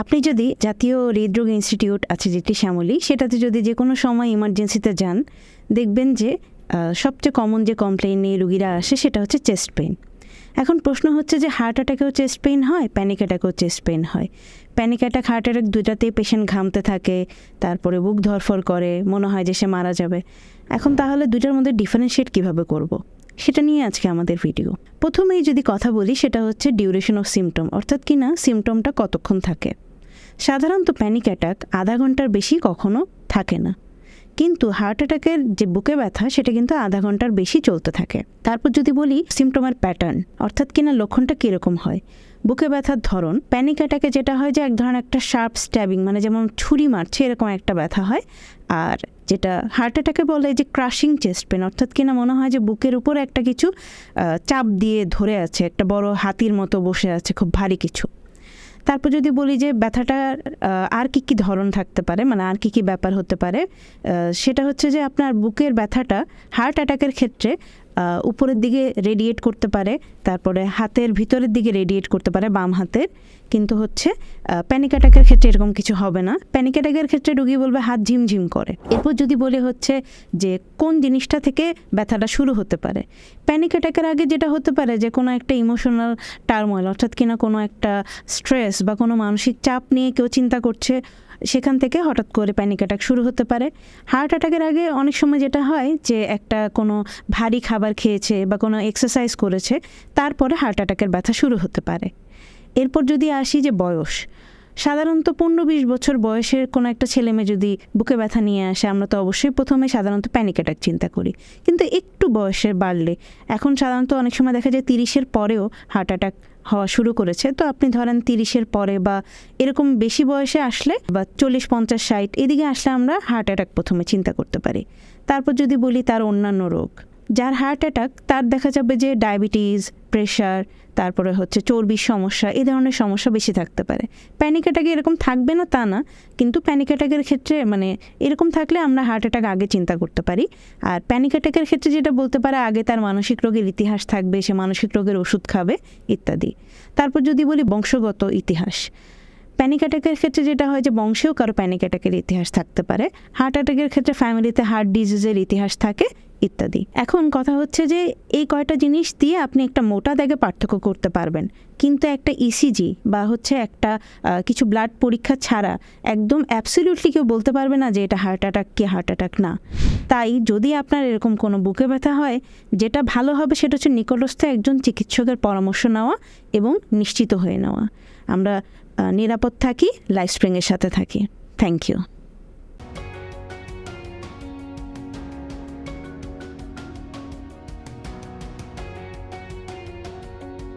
আপনি যদি জাতীয় হৃদরোগ ইনস্টিটিউট আছে যেটি শ্যামলী, সেটাতে যদি যে কোনো সময় ইমার্জেন্সিতে যান, দেখবেন যে সবচেয়ে কমন যে কমপ্লেন নিয়ে রুগীরা আসে সেটা হচ্ছে চেস্ট পেইন এখন প্রশ্ন হচ্ছে যে হার্ট অ্যাটাকেও চেস্ট পেইন হয়? প্যানিক অ্যাটাকেও চেস্ট পেইন হয়। প্যানিক অ্যাটাক হার্ট অ্যাটাক দুটাতেই পেশেন্ট ঘামতে থাকে, তারপরে বুক ধরফর করে, মনে হয় যে সে মারা যাবে। এখন তাহলে দুটার মধ্যে ডিফারেন্সিয়েট কীভাবে করব। সেটা নিয়ে আজকে আমাদের ভিডিও প্রথমেই যদি কথা বলি, সেটা হচ্ছে ডিউরেশন অফ সিমটম অর্থাৎ কি না সিমটমটা কতক্ষণ থাকে? সাধারণত প্যানিক অ্যাটাক আধা ঘণ্টার বেশি কখনো থাকে না। কিন্তু হার্ট অ্যাটাকের যে বুকে ব্যথা, সেটা কিন্তু আধা ঘণ্টার বেশি চলতে থাকে। তারপর যদি বলি সিমটমের প্যাটার্ন অর্থাৎ কিনা লক্ষণটা কীরকম হয়? বুকে ব্যথার ধরন প্যানিক অ্যাটাকে যেটা হয় যে এক ধরনের একটা শার্প স্ট্যাবিং মানে যেমন ছুরি মারছে, এরকম একটা ব্যথা হয়। আর যেটা হার্ট অ্যাটাকে বলে যে ক্রাশিং চেস্ট পেন অর্থাৎ কিনা মনে হয় যে বুকের উপর একটা কিছু চাপ দিয়ে ধরে আছে, একটা বড় হাতির মতো বসে আছে, খুব ভারী কিছু। তারপর যদি বলি যে ব্যথাটার আর কি কি ধরন থাকতে পারে মানে আর কি কি ব্যাপার হতে পারে সেটা হচ্ছে যে আপনার বুকের ব্যথাটা, হার্ট অ্যাটাকের ক্ষেত্রে উপরের দিকে রেডিয়েট করতে পারে, তারপরে হাতের ভিতরের দিকে রেডিয়েট করতে পারে, বাম হাতের। কিন্তু হচ্ছে প্যানিক অ্যাটাকের ক্ষেত্রে এরকম কিছু হবে না। প্যানিক অ্যাটাকের ক্ষেত্রে রুগী বলবে হাত ঝিমঝিম করে। এরপর যদি বলি হচ্ছে যে, কোন জিনিসটা থেকে ব্যথাটা শুরু হতে পারে? প্যানিক অ্যাটাকের আগে যেটা হতে পারে যে, কোনো একটা ইমোশনাল টার্মোয়েল অর্থাৎ কিনা কোনো একটা স্ট্রেস বা কোনো মানসিক চাপ নিয়ে কেউ চিন্তা করছে সেখান থেকে হঠাৎ করে প্যানিক অ্যাটাক শুরু হতে পারে। হার্ট অ্যাটাকের আগে অনেক সময় যেটা হয় যে একটা কোনো ভারী খাবার খেয়েছে বা কোনো এক্সারসাইজ করেছে, তারপরে হার্ট অ্যাটাকের ব্যথা শুরু হতে পারে। এরপর যদি আসি যে বয়স সাধারণত পনেরো বিশ বছর বয়সের কোনো একটা ছেলে মেয়ে যদি বুকে ব্যথা নিয়ে আসে, আমরা তো অবশ্যই প্রথমে সাধারণত প্যানিক অ্যাটাক চিন্তা করি। কিন্তু একটু বয়সের বাড়লে, এখন সাধারণত অনেক সময় দেখা যায় তিরিশের পরেও হার্ট অ্যাটাক হওয়া শুরু করেছে। তো আপনি ধরেন তিরিশের পরে বা এরকম বেশি বয়সে আসলে বা চল্লিশ, পঞ্চাশ, ষাট, এদিকে আসলে আমরা হার্ট অ্যাটাক প্রথমে চিন্তা করতে পারি। তারপর যদি বলি তার অন্যান্য রোগ। যার হার্ট অ্যাটাক তার দেখা যাবে যে ডায়াবেটিস প্রেশার তারপরে হচ্ছে চর্বির সমস্যা এই ধরনের সমস্যা বেশি থাকতে পারে। প্যানিক অ্যাটাকে এরকম থাকবে না তা না, কিন্তু প্যানিক অ্যাটাকের ক্ষেত্রে মানে এরকম থাকলে আমরা হার্ট অ্যাটাক আগে চিন্তা করতে পারি। আর প্যানিক অ্যাটাকের ক্ষেত্রে যেটা বলতে পারে, আগে তার মানসিক রোগের ইতিহাস থাকবে, সে মানসিক রোগের ওষুধ খাবে, ইত্যাদি। তারপর যদি বলি বংশগত ইতিহাস প্যানিক অ্যাটাকের ক্ষেত্রে যেটা হয় যে বংশেও কারও প্যানিক অ্যাটাকের ইতিহাস থাকতে পারে। হার্ট অ্যাটাকের ক্ষেত্রে ফ্যামিলিতে হার্ট ডিজিজের ইতিহাস থাকে ইত্যাদি। এখন কথা হচ্ছে যে, এই কয়টা জিনিস দিয়ে আপনি একটা মোটা দাগে পার্থক্য করতে পারবেন। কিন্তু একটা ইসিজি বা হচ্ছে একটা কিছু ব্লাড পরীক্ষা ছাড়া একদম অ্যাবসলিউটলি কেউ বলতে পারবে না যে, এটা হার্ট অ্যাটাক কি হার্ট অ্যাটাক না। তাই যদি আপনার এরকম কোনো বুকে ব্যথা হয়, যেটা ভালো হবে সেটা হচ্ছে নিকটস্থ একজন চিকিৎসকের পরামর্শ নেওয়া এবং নিশ্চিত হয়ে নেওয়া। আমরা নিরাপদ থাকি লাইফ স্প্রিংয়ের সাথে থাকি। Thank you